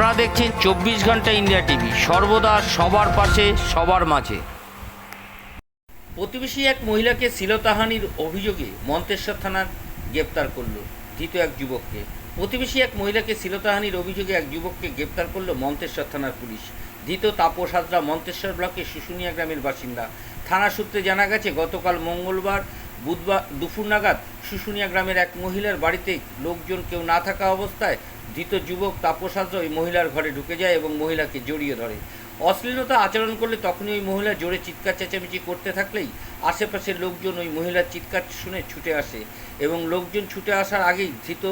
আপনারা দেখছেন চব্বিশ ঘণ্টা ইন্ডিয়া টিভি। সর্বদা সবার পাশে, সবার মাঝে। প্রতিবেশী এক মহিলাকে শ্লীলতাহানির অভিযোগে মন্তেশ্বর থানার গ্রেপ্তার করল ধৃত এক যুবককে। প্রতিবেশী এক মহিলাকে শ্লীলতাহানির অভিযোগে এক যুবককে গ্রেপ্তার করল মন্তেশ্বর থানার পুলিশ। ধৃত তাপস হাজরা মন্তেশ্বর ব্লকের শুশুনিয়া গ্রামের বাসিন্দা। থানা সূত্রে জানা গেছে, গতকাল মঙ্গলবার বুধবার দুপুর নাগাদ শুশুনিয়া গ্রামের এক মহিলার বাড়িতে লোকজন কেউ না থাকা অবস্থায় ধৃত যুবক তাপসাধ্য ওই মহিলার ঘরে ঢুকে যায় এবং মহিলাকে জড়িয়ে ধরে। অশ্লীলতা আচরণ করলে তখনই ওই মহিলা জোরে চিৎকার চেঁচামেচি করতে থাকলেই আশেপাশের লোকজন ওই মহিলার চিৎকার শুনে ছুটে আসে এবং লোকজন ছুটে আসার আগেই ধৃত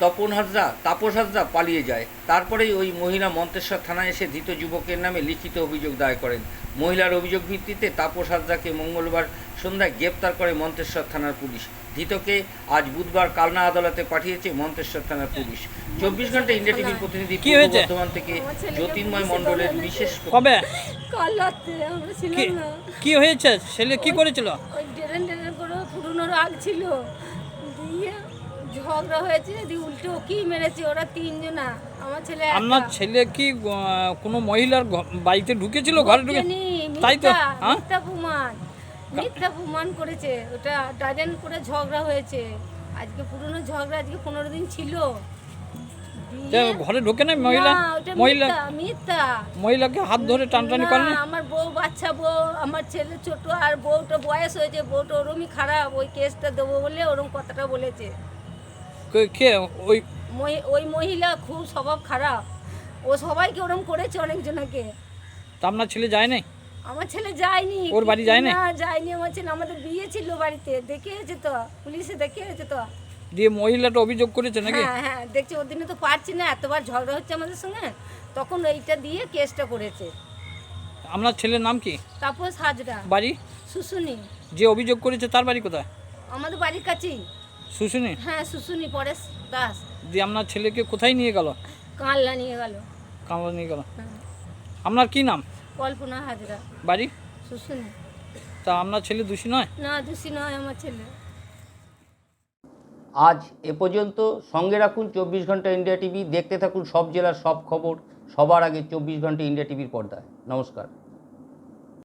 তপন হাজরা তাপস হাজরা পালিয়ে যায়। তারপরেই ওই মহিলা মন্তেশ্বর থানায় এসে ধৃত যুবকের নামে লিখিত অভিযোগ দায়ের করেন। মহিলার অভিযোগ ভিত্তিতে তাপস হাজরাকে মঙ্গলবার সন্ধ্যায় গ্রেপ্তার করে মন্তেশ্বর থানার পুলিশ। ধৃতকে আজ বুধবার কালনা আদালতে পাঠিয়েছে মন্তেশ্বর থানার পুলিশ। চব্বিশ ঘণ্টা ইন্ডিয়া টিভির প্রতিনিধি কি হয়েছে? বর্ধমান থেকে জ্যোতির্ময় পুলিশে মণ্ডলের বিশেষ কবে? কি ছিলাম না। কি হয়েছে? ছেলে কি করেছিল? পুরনো রাগ ছিল। দিয়ে ঝগড়া হয়েছে দিয়ে উল্টে ওকেই মেরেছে ওরা তিনজনা আমার ছেলে আপনার ছেলে কি কোনো মহিলার বাড়িতে ঢুকেছিল ঘরে ঢুকে? তাই তো মিথ্যা, হ্যাঁ প্রমাণ মিথ্যা প্রমাণ করেছে ওটা ডাজেন করে ঝগড়া হয়েছে। আজকে পুরনো ঝগড়া আজকে পনেরো দিন ছিল। ঘরে ঢোকে না মহিলা মহিলা মিথ্যা, মিথ্যা। মহিলাকে হাত ধরে টানটানি করে না, আমার বউ বাচ্চা বউ আমার ছেলে ছোট আর বউটা বয়স হয়েছে বউটা ওরমই খারাপ ওই কেসটা দেবো বলে ওরম কথাটা বলেছে। কে- ওই ওই মহিলা খুব স্বভাব খারাপ। ও সবাইকে ওরম করেছে অনেকজনকে। তা আপনার ছেলে যায় নাই? আমার ছেলে যায়নি। ওর বাড়ি যায় না? যায়নি। আমার ছেলে আমাদের বিয়ে ছিল বাড়িতে। দেখে এসেছে তো পুলিশে দেখে এসেছে তো। দিয়ে মহিলাটা অভিযোগ করেছে নাকি? হ্যাঁ হ্যাঁ দেখছি ওর দিনে তো পারছি না এতবার ঝগড়া হচ্ছে আমাদের সঙ্গে। তখন এইটা দিয়ে কেসটা করেছে। আপনার ছেলের নাম কি? তাপস হাজরা। বাড়ি? শুশুনি। যে অভিযোগ করেছে তার বাড়ি কোথায়? আমাদের বাড়ির কাছেই। শুশুনি? হ্যাঁ শুশুনি পরেশ দাস। দিয়ে আপনার ছেলেকে কোথায় নিয়ে গেল? কানলা নিয়ে গেল। কামড়া নিয়ে গেল। হ্যাঁ। আপনার কি নাম? কল্পনা হাজরা। বাড়ি? শুশুনি। তা আপনার ছেলে দোষী নয়? না দোষী নয় আমার ছেলে। আজ এ পর্যন্ত সঙ্গে রাখুন চব্বিশ ঘণ্টা ইন্ডিয়া টিভি। দেখতে থাকুন সব জেলার সব খবর। সবার আগে চব্বিশ ঘণ্টা ইন্ডিয়া টিভির পর্দায়। নমস্কার।